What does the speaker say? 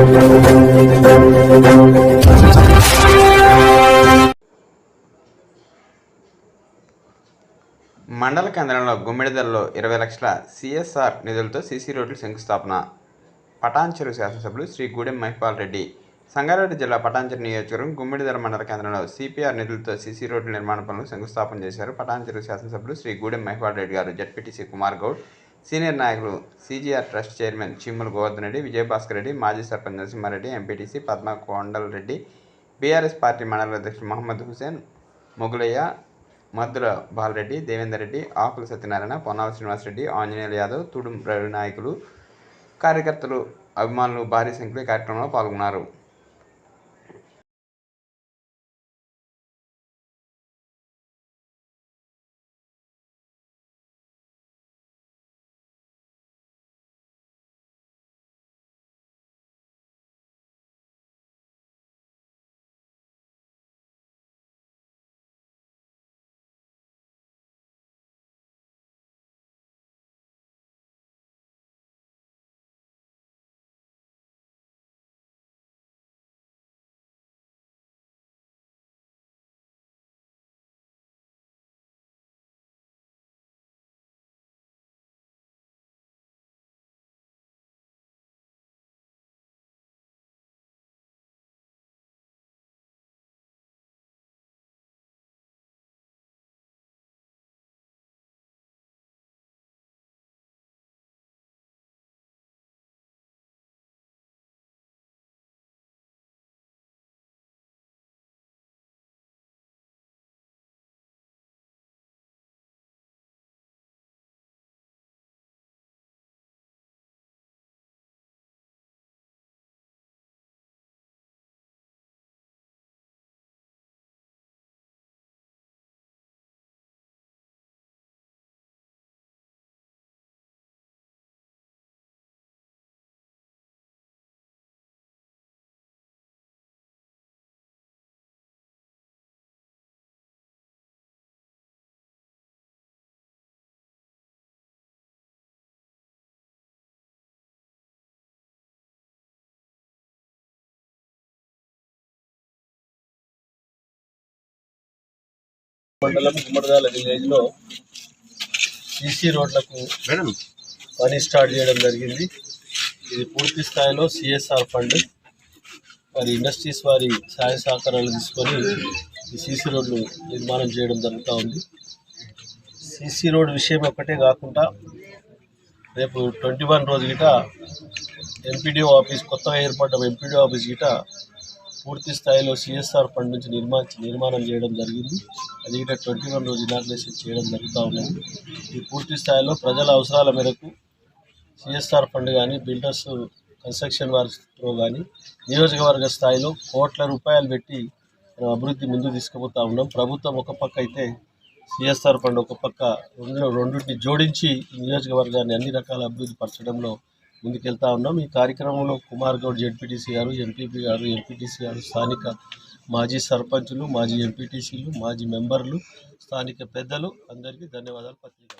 మండల కేంద్రంలో గుమ్మిడిదల్లో ఇరవై లక్షల సిఎస్ఆర్ నిధులతో సీసీ రోడ్లు శంకుస్థాపన. పటాన్చెరు శాసనసభ్యులు శ్రీ గూడెం మహిపాల్ రెడ్డి. సంగారెడ్డి జిల్లా పటాన్చెరు నియోజకవర్గం గుమ్మిడిదల మండల కేంద్రంలో సిపిఆర్ నిధులతో సీసీ రోడ్ల నిర్మాణ పనులు శంకుస్థాపన చేశారు. పటాన్చెరు శాసనసభ్యులు శ్రీ గూడెం మహిపాల్ రెడ్డి గారు. జడ్పీటీసీ కుమార్ గౌడ్ సీనియర్ నాయకులు CGR trust chairman Chimmula Govardhan Reddy Vijayabhaskar Reddy మాజీ sarpanch Narasimhareddy MPTC Padma Kondal Reddy BRS party మండల అధ్యక్షుడు మహమ్మద్ హుసేన్ మొగులయ్య మద్దుల బాలరెడ్డి దేవేందర్ రెడ్డి ఆకుల సత్యనారాయణ పొన్నాల శ్రీనివాసరెడ్డి ఆంజనేయుల యాదవ్ తుడుం రవి నాయకులు కార్యకర్తలు అభిమానులు భారీ సంఖ్యలో కార్యక్రమంలో పాల్గొన్నారు. మండలం గుమ్మడిదాల విలేజ్లో సీసీ రోడ్లకు పని స్టార్ట్ చేయడం జరిగింది. ఇది పూర్తి స్థాయిలో సిఎస్ఆర్ ఫండ్. మరి ఇండస్ట్రీస్ వారి సహాయ సహకారాలు తీసుకొని ఈ సీసీ రోడ్లు నిర్మాణం చేయడం జరుగుతూ ఉంది. సీసీ రోడ్ విషయం ఒక్కటే కాకుండా రేపు ట్వంటీ వన్ రోజు గిట ఎంపీడీఓ ఆఫీస్ కొత్తగా ఏర్పడ్డ ఎంపీడీఓ ఆఫీస్ గిట పూర్తి స్థాయిలో సిఎస్ఆర్ ఫండ్ నుంచి నిర్మా నిర్మాణం చేయడం జరిగింది. అది గిట ట్వంటీ వన్ రోజు ఇనాగ్రేషన్ చేయడం జరుగుతూ ఉన్నది. ఈ పూర్తి స్థాయిలో ప్రజల అవసరాల మేరకు సిఎస్ఆర్ ఫండ్ కానీ బిల్డర్స్ కన్స్ట్రక్షన్ వారితో కానీ నియోజకవర్గ స్థాయిలో కోట్ల రూపాయలు పెట్టి మనం అభివృద్ధి ముందు తీసుకుపోతా ఉన్నాం. ప్రభుత్వం ఒక పక్క అయితే సిఎస్ఆర్ ఫండ్ ఒక పక్క రెండు రెండింటిని జోడించి నియోజకవర్గాన్ని అన్ని రకాల అభివృద్ధి పరచడంలో ముందుకెళ్తా ఉన్నాం. ఈ కార్యక్రమంలో కుమార్ గౌడ్ జెడ్పీటీసీ గారు ఎంపీపీ గారు ఎంపీటీసీ గారు స్థానిక మాజీ సర్పంచులు మాజీ ఎంపీటీసీలు మాజీ మెంబర్లు స్థానిక పెద్దలు అందరికీ ధన్యవాదాలు. పత్రిక